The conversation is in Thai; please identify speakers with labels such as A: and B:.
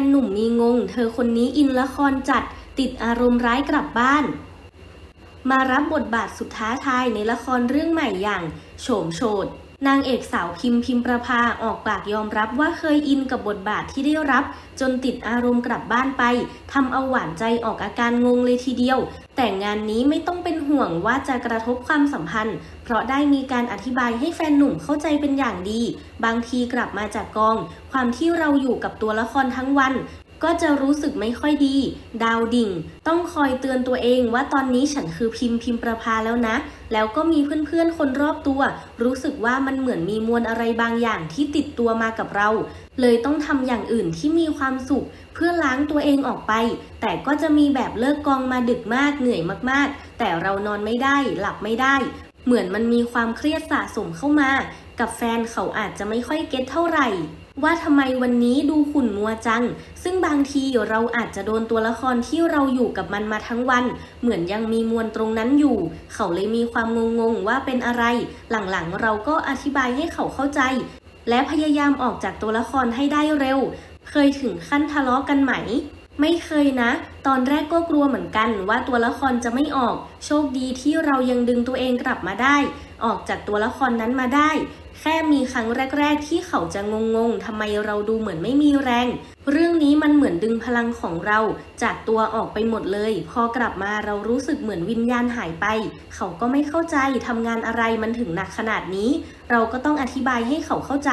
A: นหนุ่มมีงง เธอคนนี้อินละครจัดติดอารมณ์ร้ายกลับบ้าน มารับบทบาทสุดท้าทายในละครเรื่องใหม่อย่าง โฉมโฉด นางเอกสาวพิมพิมประภาออกปากยอมรับว่าเคยอินกับบทบาทที่ได้รับ จนติดอารมณ์กลับบ้านไปทำเอาหวานใจออกอาการงงเลยทีเดียว แต่งานนี้ไม่ต้องเป็นห่วงว่าจะกระทบความสัมพันธ์ เพราะได้มีการอธิบายให้แฟนหนุ่มเข้าใจเป็นอย่างดี บางทีกลับมาจากกอง ความที่เราอยู่กับตัวละครทั้งวัน ก็จะรู้สึกไม่ค่อยดี ดาวดิ่ง ต้องคอยเตือนตัวเองว่าตอนนี้ฉันคือพิมพ์พิมประภาแล้วนะ แล้วก็มีเพื่อนๆคนรอบตัว รู้สึกว่ามันเหมือนมีมวลอะไรบางอย่างที่ติดตัวมากับเรา เลยต้องทำอย่างอื่นที่มีความสุข เพื่อล้างตัวเองออกไป แต่ก็จะมีแบบเลิกกองมาดึกมากเหนื่อยมากๆ แต่เรานอนไม่ได้ หลับไม่ได้ เหมือนมันมีความเครียดสะสมเข้ามา กับแฟนเขาอาจจะไม่ค่อยเก็ตเท่าไหร่ ว่าทำไมวันนี้ดูขุ่นมัวจัง ซึ่งบางทีเราอาจจะโดนตัวละครที่เราอยู่กับมันมาทั้งวัน เหมือนยังมีมวลตรงนั้นอยู่ เขาเลยมีความงงๆว่าเป็นอะไร หลังๆเราก็อธิบายให้เขาเข้าใจ และพยายามออกจากตัวละครให้ได้เร็ว เคยถึงขั้นทะเลาะกันไหม ไม่เคยนะ ตอนแรกก็กลัวเหมือนกันว่าตัวละครจะไม่ออก โชคดีที่เรายังดึงตัวเองกลับมาได้ ออกจากตัวละครนั้นมาได้ แค่มีครั้งแรก ๆ ที่เขาจะงงๆทำไมเราดูเหมือนไม่มีแรง เรื่องนี้มันเหมือนดึงพลังของเรา จากตัวออกไปหมดเลย พอกลับมาเรารู้สึกเหมือนวิญญาณหายไป เขาก็ไม่เข้าใจทำงานอะไรมันถึงหนักขนาดนี้ เราก็ต้องอธิบายให้เขาเข้าใจ